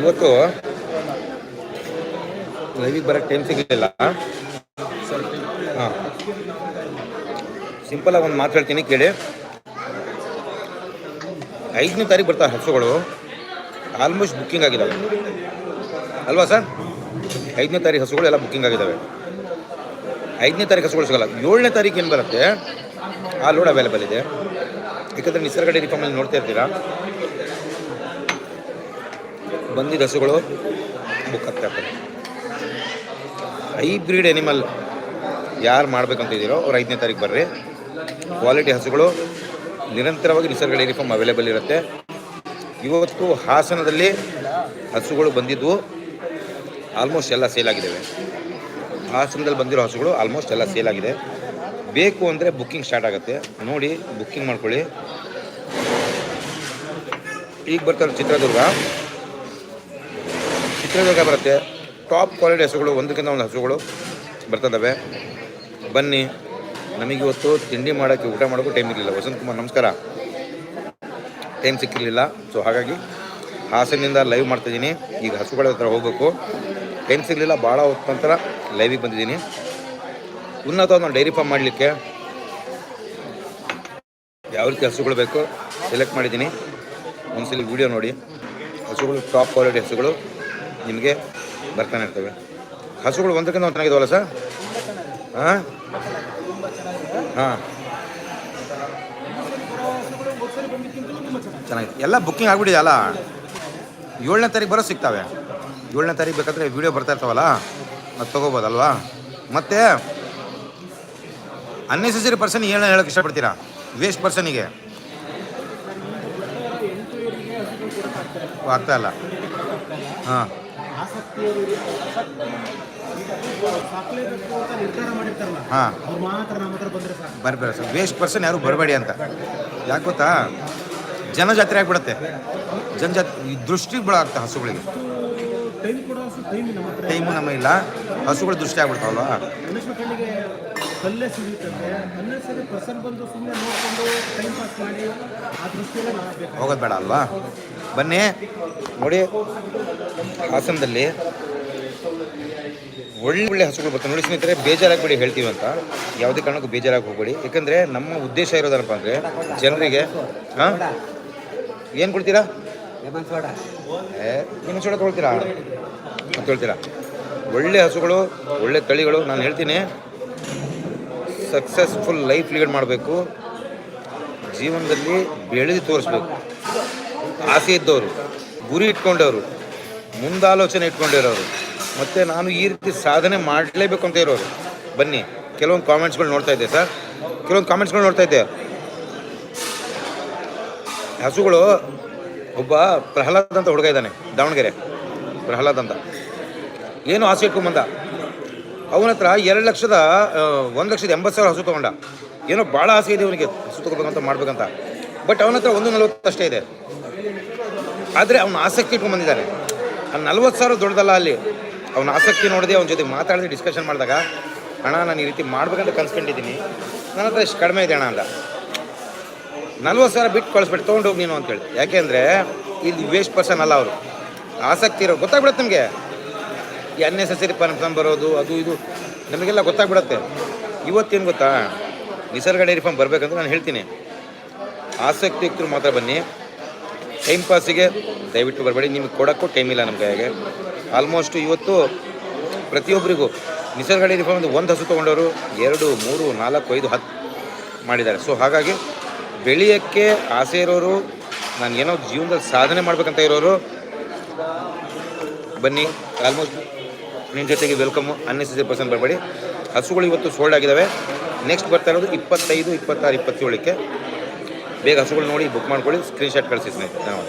ಇವತ್ತು ಲೈವಿಗೆ ಬರೋಕ್ಕೆ ಟೈಮ್ ಸಿಗಲಿಲ್ಲ. ಹಾಂ. ಸಿಂಪಲಾಗಿ ಒಂದು ಮಾತು ಹೇಳ್ತೀನಿ, ಕೇಳಿ. ಐದನೇ ತಾರೀಕು ಬರ್ತಾರೆ ಹಸುಗಳು. ಆಲ್ಮೋಸ್ಟ್ ಬುಕ್ಕಿಂಗ್ ಆಗಿದ್ದಾವೆ ಅಲ್ವಾ ಸರ್? ಐದನೇ ತಾರೀಕು ಹಸುಗಳು ಎಲ್ಲ ಬುಕ್ಕಿಂಗ್ ಆಗಿದ್ದಾವೆ ಐದನೇ ತಾರೀಕು ಹಸುಗಳು ಸಿಗಲ್ಲ. ಏಳನೇ ತಾರೀಕು ಏನು ಬರುತ್ತೆ? ಆ ಲೋಡ್ ಅವೈಲೇಬಲ್ ಇದೆ. ಯಾಕಂದರೆ ನಿಸರ್ಗ ಡೈರಿ ಫಾರ್ಮಲ್ಲಿ ನೋಡ್ತಾ ಇರ್ತೀರಾ? ಬಂದಿದ್ದ ಹಸುಗಳು ಬುಕ್ ಆಗ್ತಾ ಹೈಬ್ರಿಡ್ ಎನಿಮಲ್ ಯಾರು ಮಾಡ್ಬೇಕಂತ ಇದ್ದೀರೋ ಅವ್ರು ಐದನೇ ತಾರೀಕು ಬರ್ರಿ. ಕ್ವಾಲಿಟಿ ಹಸುಗಳು ನಿರಂತರವಾಗಿ ನಿಸರ್ಗ ಡೈರಿ ಫಾರ್ಮ್ ಅವೈಲೇಬಲ್ ಇರುತ್ತೆ. ಇವತ್ತು ಹಾಸನದಲ್ಲಿ ಹಸುಗಳು ಬಂದಿದ್ವು. ಆಲ್ಮೋಸ್ಟ್ ಎಲ್ಲ ಸೇಲ್ ಆಗಿದ್ದಾವೆ ಹಾಸನದಲ್ಲಿ ಬಂದಿರೋ ಹಸುಗಳು ಆಲ್ಮೋಸ್ಟ್ ಎಲ್ಲ ಸೇಲ್ ಆಗಿದೆ. ಬೇಕು ಅಂದರೆ ಬುಕ್ಕಿಂಗ್ ಸ್ಟಾರ್ಟ್ ಆಗುತ್ತೆ. ನೋಡಿ ಬುಕ್ಕಿಂಗ್ ಮಾಡ್ಕೊಳ್ಳಿ. ಈಗ ಬರ್ತಾರೆ ಚಿತ್ರದುರ್ಗ. ಚಿತ್ರದುರ್ಗ ಬರುತ್ತೆ. ಟಾಪ್ ಕ್ವಾಲಿಟಿ ಹಸುಗಳು, ಒಂದಕ್ಕಿಂತ ಒಂದು ಹಸುಗಳು ಬರ್ತದವೆ. ಬನ್ನಿ, ನಮಗೆ ಇವತ್ತು ತಿಂಡಿ ಮಾಡೋಕ್ಕೆ, ಊಟ ಮಾಡೋಕ್ಕೂ ಟೈಮ್ ಇರಲಿಲ್ಲ. ವಸಂತ್ ಕುಮಾರ್, ನಮಸ್ಕಾರ. ಟೈಮ್ ಸಿಕ್ಕಿರಲಿಲ್ಲ. ಸೊ ಹಾಗಾಗಿ ಹಾಸನಿಂದ ಲೈವ್ ಮಾಡ್ತಿದ್ದೀನಿ ಈಗ ಹಸುಗಳ ಹತ್ರ ಹೋಗಬೇಕು. ಟೈಮ್ ಸಿಗಲಿಲ್ಲ, ಭಾಳ ಹೊತ್ತು ನಂತರ ಲೈವಿಗೆ ಬಂದಿದ್ದೀನಿ. ಉನ್ನತ ಒಂದು ಡೈರಿ ಫಾರ್ಮ್ ಮಾಡಲಿಕ್ಕೆ ಯಾವ ರೀತಿ ಹಸುಗಳು ಬೇಕು ಸೆಲೆಕ್ಟ್ ಮಾಡಿದ್ದೀನಿ. ಒಂದ್ಸಲಿ ವಿಡಿಯೋ ನೋಡಿ. ಹಸುಗಳು ಟಾಪ್ ಕ್ವಾಲಿಟಿ ಹಸುಗಳು. ನಿಮಗೆ? ಬರ್ತಾನೆ ಇರ್ತವೆ. ಹಸುಗಳು ಒಂದಕ್ಕಿಂತ ಒಂದು ಚೆನ್ನಾಗಿದಾವಲ್ಲ ಸರ್? ಹಾಂ? ಹಾಂ. ಚೆನ್ನಾಗಿದೆ ಎಲ್ಲ ಬುಕ್ಕಿಂಗ್ ಆಗ್ಬಿಟ್ಟಿದೆ ಅಲ್ಲ? ಏಳನೇ ತಾರೀಕು ಬರೋ ಸಿಗ್ತಾವೆ. ಏಳನೇ ತಾರೀಕು ಬೇಕಾದರೆ ವೀಡಿಯೋ ಬರ್ತಾ ಇರ್ತಾವಲ್ಲ? ಅದು ತೊಗೋಬೋದಲ್ವಾ? ಮತ್ತು ಅನ್ನೆಸೆಸರಿ ಪರ್ಸನ್ ಏನು ಹೇಳೋಕ್ಕೆ ಇಷ್ಟಪಡ್ತೀರಾ? ವೇಸ್ಟ್ ಪರ್ಸನಿಗೆ ಆಗ್ತಾ ಇಲ್ಲ. ಹಾಂ. ಆಸಕ್ತಿಯವರಿಗೆ ಆಸಕ್ತಿ. ಸಾಕ್ಲೇಬೇಕು ಅಂತ ನಿರ್ಧಾರ ಮಾಡಿರ್ತಾರಲ್ಲ ಹಾಂ. ಅವ್ರು ಮಾತ್ರ ನಮ್ಮ ಹತ್ರ ಬಂದ್ರೆ ಸಾಕು. ಬರ್ಬೇಡ ಸರ್ ವೇಸ್ಟ್ ಪರ್ಸನ್ ಯಾರು ಬರಬೇಡಿ ಅಂತ. ಯಾಕೆ ಗೊತ್ತಾ? ಜನಜಾತ್ರೆ ಆಗಿಬಿಡುತ್ತೆ. ಜನಜಾತಿ ಈ ದೃಷ್ಟಿಗೆ ಬೀಳಾಗ್ತಾ ಹಸುಗಳಿಗೆ. ಟೈಮ್ ಕೊಡೋ ಟೈಮ್ ನಮ್ಮ ಹತ್ರ. ಟೈಮು ನಮ್ಮ ಇಲ್ಲ. ಹಸುಗಳು ದೃಷ್ಟಿ ಆಗ್ಬಿಡ್ತಾವಲ್ವಾ? ಕಣ್ಣಿಗೆ ಕಲ್ಲೇ ಸಿಗುತ್ತಂತೆ. ಅನ್ನೆಸರಿ ಪರ್ಸನ್ ಬಂದು ಸುಮ್ಮನೆ ನೋಡಿಕೊಂಡು ಟೈಮ್ ಪಾಸ್ ಮಾಡಿ ಆ ದೃಷ್ಟಿಯಲ್ಲೇ ಮಾಡಬೇಕು ಹೋಗೋದು ಬೇಡ ಅಲ್ವಾ? ಬನ್ನಿ. ನೋಡಿ ಹಾಸನದಲ್ಲಿ ಒಳ್ಳೆ ಒಳ್ಳೆ ಹಸುಗಳು ಬರ್ತವೆ. ನೋಡಿ ಸ್ನೇಹಿತರೆ ಬೇಜಾರಾಗಬೇಡಿ ಹೇಳ್ತೀವಿ ಅಂತ. ಯಾವುದೇ ಕಾರಣಕ್ಕೂ ಬೇಜಾರಾಗಿ ಹೋಗ್ಬೇಡಿ. ಯಾಕಂದರೆ ನಮ್ಮ ಉದ್ದೇಶ ಇರೋದನಪ್ಪ ಅಂದರೆ ಜನರಿಗೆ ಹಾಂ? ಏನು ಕೊಡ್ತೀರಾ? ಏ ನಿಮ್ಮ ಸೋಡ ತೊಗೊಳ್ತೀರಾ? ಅಂತ ಹೇಳ್ತೀರಾ ಒಳ್ಳೆ ಹಸುಗಳು ಒಳ್ಳೆ ತಳಿಗಳು ನಾನು ಹೇಳ್ತೀನಿ. ಸಕ್ಸಸ್ಫುಲ್ ಲೈಫ್ ಲೀಡ್ ಮಾಡಬೇಕು. ಜೀವನದಲ್ಲಿ ಬೆಳೆದು ತೋರಿಸ್ಬೇಕು. ಆಸೆ ಇದ್ದವರು, ಗುರಿ ಇಟ್ಕೊಂಡವರು, ಮುಂದಾಲೋಚನೆ ಇಟ್ಕೊಂಡಿರೋರು, ಮತ್ತು ನಾನು ಈ ರೀತಿ ಸಾಧನೆ ಮಾಡಲೇಬೇಕು ಅಂತ ಇರೋರು. ಬನ್ನಿ, ಕೆಲವೊಂದು ಕಾಮೆಂಟ್ಸ್ಗಳು ನೋಡ್ತಾ ಇದ್ದೆ ಸರ್. ಕೆಲವೊಂದು ಕಾಮೆಂಟ್ಸ್ಗಳು ನೋಡ್ತಾ ಇದ್ದೆ. ಹಸುಗಳು, ಒಬ್ಬ ಪ್ರಹ್ಲಾದ್ ಅಂತ ಹುಡುಗ ಇದ್ದಾನೆ, ದಾವಣಗೆರೆ. ಪ್ರಹ್ಲಾದ್ ಅಂತ. ಏನು ಆಸೆ ಇಟ್ಕೊಂಬಂದ ಅವನ ಹತ್ರ ಎರಡು ಲಕ್ಷದ ಒಂದು ಲಕ್ಷದ ಎಂಬತ್ತು ಸಾವಿರ ಹಸು ತೊಗೊಂಡ. ಏನೋ ಭಾಳ ಆಸೆ ಇದೆ ಅವನಿಗೆ, ಹಸು ತೊಗೋಬೇಕಂತ, ಮಾಡ್ಬೇಕಂತ. ಬಟ್ ಅವನ ಹತ್ರ ಒಂದು ನಲ್ವತ್ತು ಅಷ್ಟೇ ಇದೆ. ಆದರೆ ಅವನ ಆಸಕ್ತಿ ಇಟ್ಕೊಂಡ್ಬಂದಿದ್ದಾನೆ ಆ ನಲ್ವತ್ತು ಸಾವಿರ ದೊಡ್ಡದಲ್ಲ ಅಲ್ಲಿ. ಅವನ ಆಸಕ್ತಿ ನೋಡಿದೆ ಅವನ ಜೊತೆ ಮಾತಾಡಿದೆ ಡಿಸ್ಕಷನ್ ಮಾಡಿದಾಗ, ಅಣ್ಣ, ನಾನು ಈ ರೀತಿ ಮಾಡ್ಬೇಕಂತ ಕನ್ಸ್ಕೊಂಡಿದ್ದೀನಿ. ನನ್ನ ಹತ್ರ ಇಷ್ಟು ಕಡಿಮೆ ಇದೆ, ಅಣ್ಣ ಅಂತ ನಲ್ವತ್ತು ಸಾವಿರ ಬಿಟ್ಟು ಕಳಿಸ್ಬಿಟ್ಟು ತೊಗೊಂಡು ಹೋಗಿ ನೀನು, ಅಂತೇಳಿ. ಯಾಕೆಂದರೆ ಇಲ್ಲಿ ವೇಸ್ಟ್ ಪರ್ಸನ್ ಅಲ್ಲ ಅವರು. ಆಸಕ್ತಿ ಇರೋ ಗೊತ್ತಾಗ್ಬಿಡುತ್ತೆ ನಿಮಗೆ? ಈ ಅನ್ನೆಸೆಸರಿ ಪರ್ಮಿಷನ್ ಬರೋದು, ಅದು ಇದು, ನಮಗೆಲ್ಲ ಗೊತ್ತಾಗ್ಬಿಡತ್ತೆ. ಇವತ್ತೇನು ಗೊತ್ತಾ? ನಿಸರ್ಗ ಡೈರಿ ಫಾರ್ಮ್ ಬರಬೇಕಂತ ನಾನು ಹೇಳ್ತೀನಿ. ಆಸಕ್ತಿ ಇಕ್ಕರು ಮಾತ್ರ ಬನ್ನಿ. ಟೈಮ್ ಪಾಸಿಗೆ ದಯವಿಟ್ಟು ಬರಬೇಡಿ. ನಿಮಗೆ ಕೊಡೋಕ್ಕೂ ಟೈಮ್ ಇಲ್ಲ ನಮಗೆ ಹಾಗೆ ಆಲ್ಮೋಸ್ಟ್ ಇವತ್ತು ಪ್ರತಿಯೊಬ್ಬರಿಗೂ ನಿಸರ್ಗ ಡೈರಿ ಫಾರ್ಮ್ ಒಂದು ಹಸು ತೊಗೊಂಡವರು ಎರಡು, ಮೂರು, ನಾಲ್ಕು, ಐದು, ಹತ್ತು ಮಾಡಿದ್ದಾರೆ. ಸೊ ಹಾಗಾಗಿ ಬೆಳೆಯೋಕ್ಕೆ ಆಸೆ ಇರೋರು, ನಾನು ಏನೋ ಜೀವನದಲ್ಲಿ ಸಾಧನೆ ಮಾಡ್ಬೇಕಂತ ಇರೋರು, ಬನ್ನಿ. ಆಲ್ಮೋಸ್ಟ್ ನಿಮ್ಮ ಜೊತೆಗೆ ವೆಲ್ಕಮ್ ಅನ್ನೆಸರಿ ಪರ್ಸನ್ ಬರಬೇಡಿ. ಹಸುಗಳು ಇವತ್ತು ಸೋಲ್ಡ್ ಆಗಿದ್ದಾವೆ ನೆಕ್ಸ್ಟ್ ಬರ್ತಾ ಇರೋದು ಇಪ್ಪತ್ತೈದು, ಇಪ್ಪತ್ತಾರು, ಇಪ್ಪತ್ತೇಳಕ್ಕೆ. ಬೇಗ ಹಸುಗಳು ನೋಡಿ ಬುಕ್ ಮಾಡ್ಕೊಳ್ಳಿ ಸ್ಕ್ರೀನ್ಶಾಟ್ ಕಳಿಸಿ ಸ್ನೇಹಿತರೆ. ಧನ್ಯವಾದ